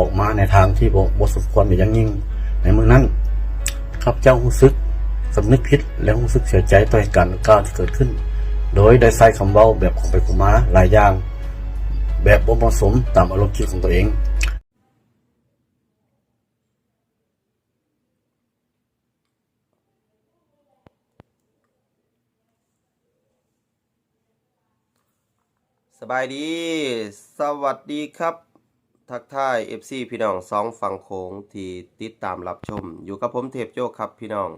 ออกมาในทางที่บ่บ่สมควรอย่างยิ่ง ในเมือนั้นข้าพเจ้ารู้สึกสำนึกผิดและรู้สึกเสียใจต่อเหตุการณ์ก้าวที่เกิดขึ้น โดยได้ใช้คำเว้าแบบของไปของมาหลายอย่าง แบบบ่เหมาะสมตามอารมณ์คิดของตัวเองสบายดี สวัสดีครับ ทักทาย FC พี่น้องสองฝั่งโขงที่ติดตามรับชม อยู่กับผมเทพโจกครับพี่น้อง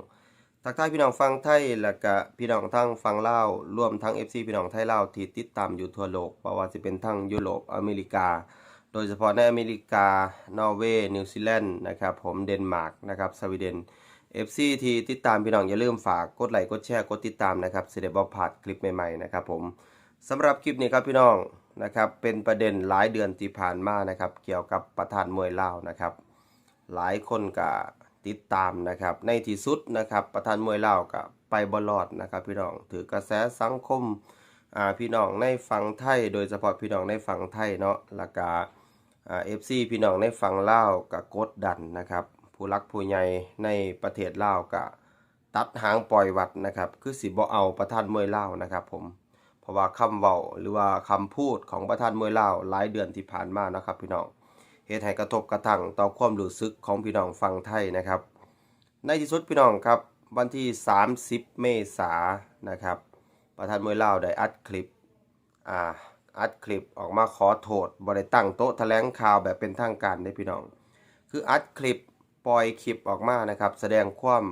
ทักทายพี่น้องฟังไทยและก็พี่น้องทั้งฟังเล่าวรวมทั้ง FC พี่น้องไทยเล่าที่ติดตามอยู่ทั่วโลกบ่ว่าจะเป็นทั้งยุโรปอเมริกา โดยเฉพาะในอเมริกา นอร์เวย์ นิวซีแลนด์นะครับผมเดนมาร์กนะครับสวีเดน FC ที่ติดตามพี่น้องอย่าลืมฝากกดไลค์กดแชร์กดติดตามนะครับสิได้บ่พลาดคลิปใหม่ๆนะครับผม สำหรับคลิปนี้ครับพี่น้องนะครับเป็นประเด็นหลายเดือนที่ผ่านมานะครับ เกี่ยวกับประธานมวยลาวนะครับ หลายคนก็ติดตามนะครับ ในที่สุดนะครับประธานมวยลาวก็ไปบอลอดนะครับพี่น้องถือกระแสสังคมอ่าพี่น้องในฝั่งไทย โดยเฉพาะพี่น้องในฝั่งไทยเนาะแล้วก็อ่าเอฟซีพี่น้องในฝั่งลาวก็กดดันนะครับ ผู้รักผู้ใหญ่ในประเทศลาวก็ตัดหางปล่อยวัดนะครับ คือสิบ่เอาประธานมวยลาวนะครับผม เพราะว่าคำเว้าหรือว่าคำพูดของประธานมวยลาวหลายเดือนที่ผ่านมานะครับ พี่น้องเหตุให้กระทบกระทั่งต่อความรู้สึกของพี่น้องฟังไทยนะครับ ในที่สุดพี่น้องครับวันที่ 30 เมษายนนะครับ ประธานมวยลาวได้อัดคลิปอ่าอัดคลิปออกมาขอโทษบริตั้งโต๊ะแถลงข่าวแบบเป็นทางการได้พี่น้อง คืออัดคลิปปล่อยคลิปออกมานะครับ แสดงความ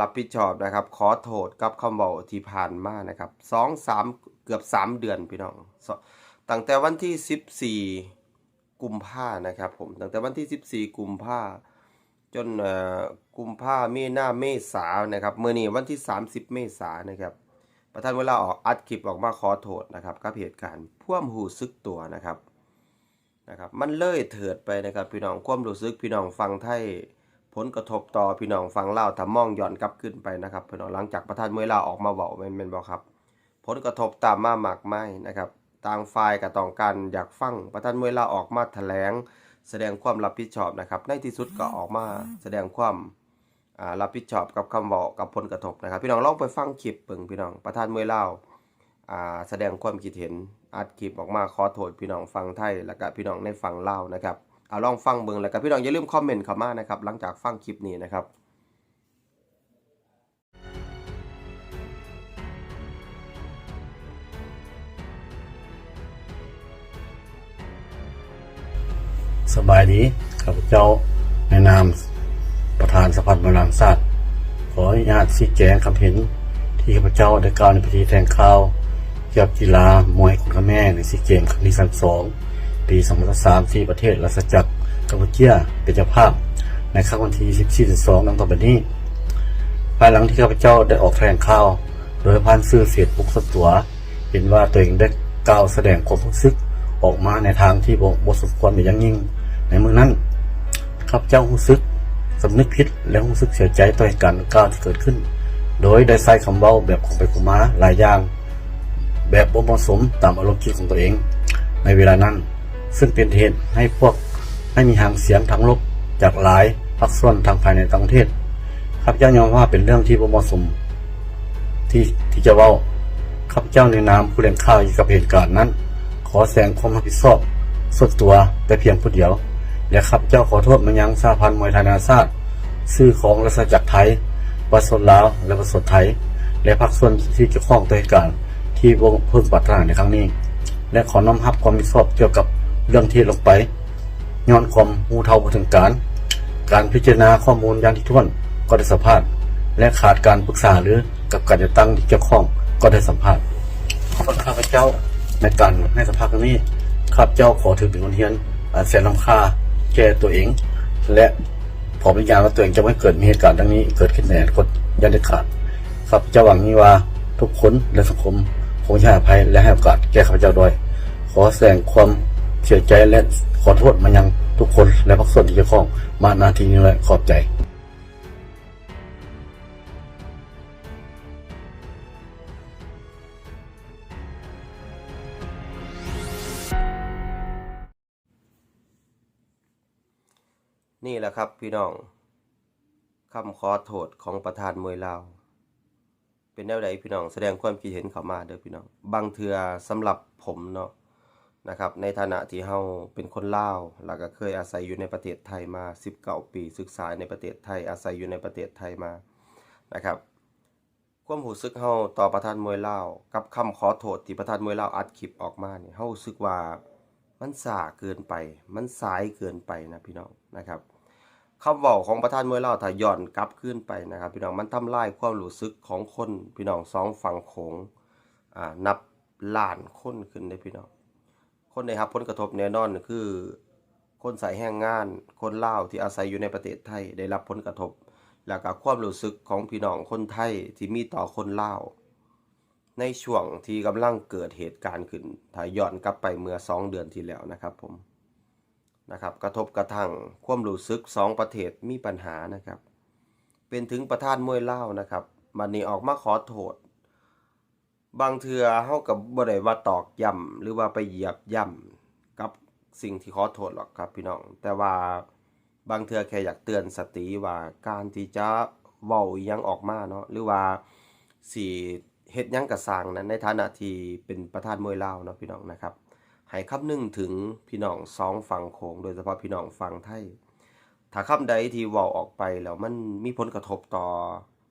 รับผิดชอบนะครับ ขอโทษกับคำเว้าที่ผ่านมานะครับสองสามเกือบสามเดือนพี่น้องตั้งแต่วันที่สิบสี่กุมภานะครับผมตั้งแต่วันที่สิบสี่กุมภาจนกุมภาเมหน้าเมษานะครับเมื่อนี้วันที่สามสิบเมษานะครับประธานเวลาออกอัดคลิปออกมาขอโทษนะครับกับเหตุการณ์พ่วมหูซึกตัวนะครับนะครับ มันเลยเถิดไปนะครับพี่น้องความรู้สึกพี่น้องฟังไทย ผลกระทบต่อพี่น้องฟังเล่าถ้ามองย้อนกลับขึ้นไปนะครับพี่น้องหลังจากประธานมวยลาออกมาบอกแมนแมนบอกครับ ผลกระทบตามมามากมายนะครับต่างฝ่ายก็ต้องการอยากฟังประธานมวยลาออกมาแถลง แสดงความรับผิดชอบนะครับ ในที่สุดก็ออกมาแสดงความรับผิดชอบกับคำบอกกับผลกระทบนะครับ พี่น้องลองไปฟังคลิปเบิ่งพี่น้องประธานมวยลาวอ่าแสดงความคิดเห็นอัดคลิปออกมาขอโทษพี่น้องฟังไทยแล้วก็พี่น้องในฝั่งลานะครับ เอาลองฟังเบิ่งแล้วก็พี่น้องอย่าลืมคอมเมนต์เข้ามานะครับหลังจากฟังคลิปนี้นะครับสบายดีข้าพเจ้าในนามประธานสภาบริหารศาสตร์ขออนุญาตชี้แจงคำเห็น ที่ข้าพเจ้าได้กล่าวในพิธีแถลงข่าวเกี่ยวกับกีฬามวยคุณแม่ในซีเกมครั้งที่32 ปี2023ที่ประเทศรัสจักรกัมพูชาเป็นเจ้าภาพ ในครั้งวันที่14-12ดังต่อไปนี้ ภายหลังที่ข้าพเจ้าได้ออกแถลงข่าว โดยผ่านสื่อเฟซบุ๊กสตัว เห็นว่าตัวเองได้กล่าวแสดงความรู้สึกออกมาในทางที่บ่บ่สมควรเป็นอย่างยิ่ง ในเมือนั้นข้าพเจ้ารู้สึกสำนึกผิดและรู้สึกเสียใจต่อเหตุการณ์ก้าวที่เกิดขึ้น โดยได้ใช้คำเว้าแบบของไปของมาหลายอย่าง แบบบ่เหมาะสมตามอารมณ์คิดของตัวเอง ในเวลานั้น ซึ่งเป็นเหตุให้พวกให้มีหางเสียงทางลบจากหลายภาคส่วนทางภายในต่างประเทศข้าพเจ้ายอมว่าเป็นเรื่องที่บ่เหมาะสม ที่ที่จะเว้าข้าพเจ้าในนามผู้เล่นข่าวเกี่ยวกับเหตุการณ์นั้น ขอแสดงความรับผิดชอบส่วนตัวแต่เพียงผู้เดียวและข้าพเจ้าขอโทษมายังสหพันธ์มวยไทยนานาชาติชื่อของรัฐจักรไทยประสดลาวและประสดไทย และภาคส่วนที่เกี่ยวข้องต่อเหตุการณ์ที่วงเพิ่งปรารถนในครั้งนี้ และขอน้อมรับความรับผิดชอบเกี่ยวกับ เรื่องที่ลงไปย้อนความมูเท่าบถึงการ การพิจารณาข้อมูลอย่างที่ถ้วนก็ได้สัมภาษณ์และขาดการปรึกษาหรือกับการจัดตั้งที่เกี่ยวข้องก็ได้สัมภาษณ์ข้าพเจ้าในการให้สัมภาษณ์ครั้งนี้ข้าพเจ้าขอถือเป็นคนเทียนอาแสนลำคาแก่ตัวเอง และขอเป็นยานว่าตัวเองจะไม่เกิดมีเหตุการณ์ดังนี้เกิดขึ้นในอนาคตยันเด็ดขาดข้าพเจ้าหวังนี้ว่าทุกคนและสังคมคงจะให้อภัยและให้โอกาสแก่ข้าพเจ้าด้วย ขอแสดงความ เสียใจและขอโทษมายังทุกคนและภาคส่วนที่เกี่ยวข้องมานาทีนี้และขอบใจนี่แหละครับพี่น้องคำขอโทษของประธานมวยลาว เป็นแนวใดพี่น้องแสดงความคิดเห็นเข้ามาเด้อพี่น้อง บางเทือสำหรับผมเนาะ นะครับในฐานะที่เฮาเป็นคนลาวแล้วก็เคยอาศัยอยู่ในประเทศไทยมา19ปีศึกษาในประเทศไทยอาศัยอยู่ในประเทศไทยมานะครับความรู้สึกเฮาต่อประธานมวยลาวกับคำขอโทษที่ประธานมวยลาวอัดคลิปออกมาเนี่ยเฮารู้สึกว่ามันสาเกินไป มันสายเกินไปนะพี่น้องนะครับคำเว้าของประธานมวยลาวถ้าย้อนกลับขึ้นไปนะครับ พี่น้องมันทำลายความรู้สึกของคนพี่น้องสองฝั่งโขงอ่านับล้านคนขึ้นได้พี่น้อง คนได้รับผลกระทบแน่นอนคือ คนใส่แห้งงาน คนลาวที่อาศัยอยู่ในประเทศไทยได้รับผลกระทบ แล้วก็ความรู้สึกของพี่น้องคนไทยที่มีต่อคนลาวในช่วงที่กำลังเกิดเหตุการณ์ขึ้นถ้าย้อนกลับไปเมื่อ 2 เดือนที่แล้วนะครับผมนะครับกระทบกระทั่งความรู้สึกสองประเทศมีปัญหานะครับ เป็นถึงประธานมวยเลานะครับบัดนี้ออกมาขอโทษ บางเทือเฮากับบ่ได้ว่าตอกย้ำหรือว่าไปเหยียบย่ำกับสิ่งที่ขอโทษหรอกครับพี่น้อง แต่ว่าบางเทือแค่อยากเตือนสติว่าการที่จะเว้ายังออกมาเนาะหรือว่าสิเฮ็ดยังกระสางนั้นในฐานะที่เป็นประธานมวยลาวเนาะพี่น้องนะครับให้คำนึงถึงพี่น้องสองฝั่งโขงโดยเฉพาะพี่น้องฝั่งไทย ถ้าคำใดที่เว้าออกไปแล้วมันมีผลกระทบต่อ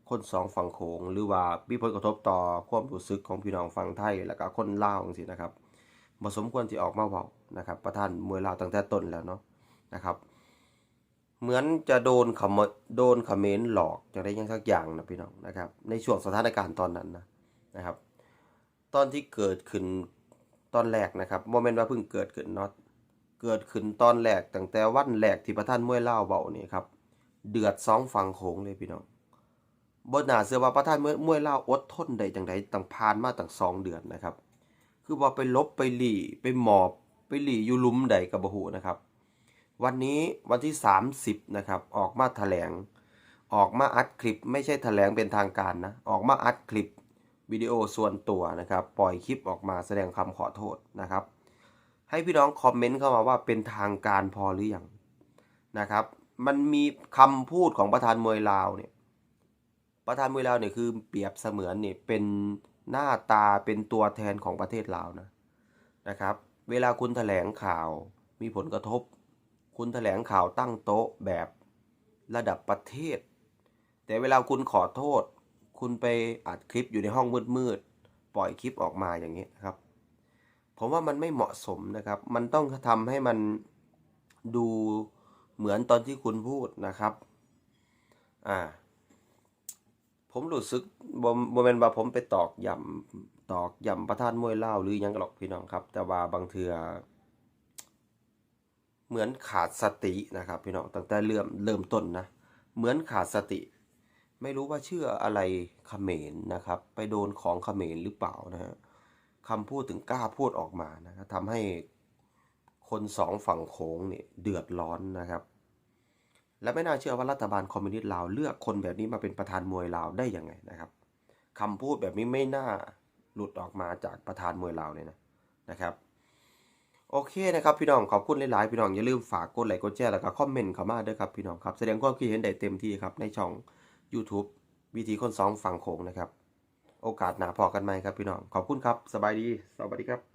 คนสองฝั่งโขงหรือว่ามีผลกระทบต่อความรู้สึกของพี่น้องฝั่งไทย แล้วก็คนลาวจังซี่นะครับบ่สมควรที่ออกมาเว้านะครับ ประธานมวยลาวตั้งแต่ต้นแล้วเนาะนะครับ เหมือนจะโดนขมโดนเขมรหลอกจะได้ยังสักอย่างนะพี่น้องนะครับ ในช่วงสถานการณ์ตอนนั้นนะนะครับ ตอนที่เกิดขึ้นตอนแรกนะครับโมเมนต์ว่าเพิ่งเกิดขึ้นเนาะเกิดขึ้นตอนแรกตั้งแต่วันแรกที่ประธานมวยลาวเบานี่ครับเดือดสองฝั่งโขงเลยพี่น้อง บ่น่าเชื่อว่าประธานเมวยมวยลาอดทนได้จังไดตั้งผ่านมาตั้งสองเดือนนะครับ คือว่าไปลบไปหลีไปหมอบไปหลีอยู่ลุ่มใดก็บ่ฮู้นะครับ วันนี้วันที่ 30นะครับออกมาแถลง ออกมาอัดคลิปไม่ใช่แถลงเป็นทางการนะออกมาอัดคลิปวิดีโอส่วนตัวนะครับ ปล่อยคลิปออกมาแสดงคำขอโทษนะครับ ให้พี่น้องคอมเมนต์เข้ามาว่าเป็นทางการพอหรือยังนะครับ มันมีคำพูดของประธานมวยลาวเนี่ย ประธานมวยลาวเนี่ยคือเปรียบเสมือนเนี่ยเป็นหน้าตาเป็นตัวแทนของประเทศลาวนะนะครับ เวลาคุณแถลงข่าวมีผลกระทบ คุณแถลงข่าวตั้งโต๊ะแบบระดับประเทศ แต่เวลาคุณขอโทษ คุณไปอัดคลิปอยู่ในห้องมืดๆปล่อยคลิปออกมาอย่างนี้นะครับ ผมว่ามันไม่เหมาะสมนะครับ มันต้องทำให้มันดูเหมือนตอนที่คุณพูดนะครับ อ่า ผมรู้สึกบ่บ่แม่นว่าผมไปตอกย้ำตอกย้ำประธานมวยเล่าหรือยังหรอกพี่น้องครับ แต่ว่าบางเทื่อเหมือนขาดสตินะครับ พี่น้องตั้งแต่เริ่มเริ่มต้นนะเหมือนขาดสติ ไม่รู้ว่าเชื่ออะไรเขมรนะครับ ไปโดนของเขมรหรือเปล่านะฮะคำพูดถึงกล้าพูดออกมานะครับทำให้คนสองฝั่งโขงเนี่ยเดือดร้อนนะครับ และไม่น่าเชื่อว่ารัฐบาลคอมมิวนิสต์ลาวเลือกคนแบบนี้มาเป็นประธานมวยลาวได้ยังไงนะครับคำพูดแบบนี้ไม่น่าหลุดออกมาจากประธานมวยลาวเลยนะนะครับ โอเคนะครับพี่น้องขอบคุณหลายๆพี่น้องอย่าลืมฝากกดไลค์กดแชร์แล้วก็คอมเมนต์เข้ามาด้วยครับพี่น้องครับแสดงความคิดเห็นได้เต็มที่ครับในช่อง YouTube วิธีคนสองฝั่งโขงนะครับ โอกาสหนาพอกันไหมครับพี่น้องขอบคุณครับ สบายดี สวัสดีครับ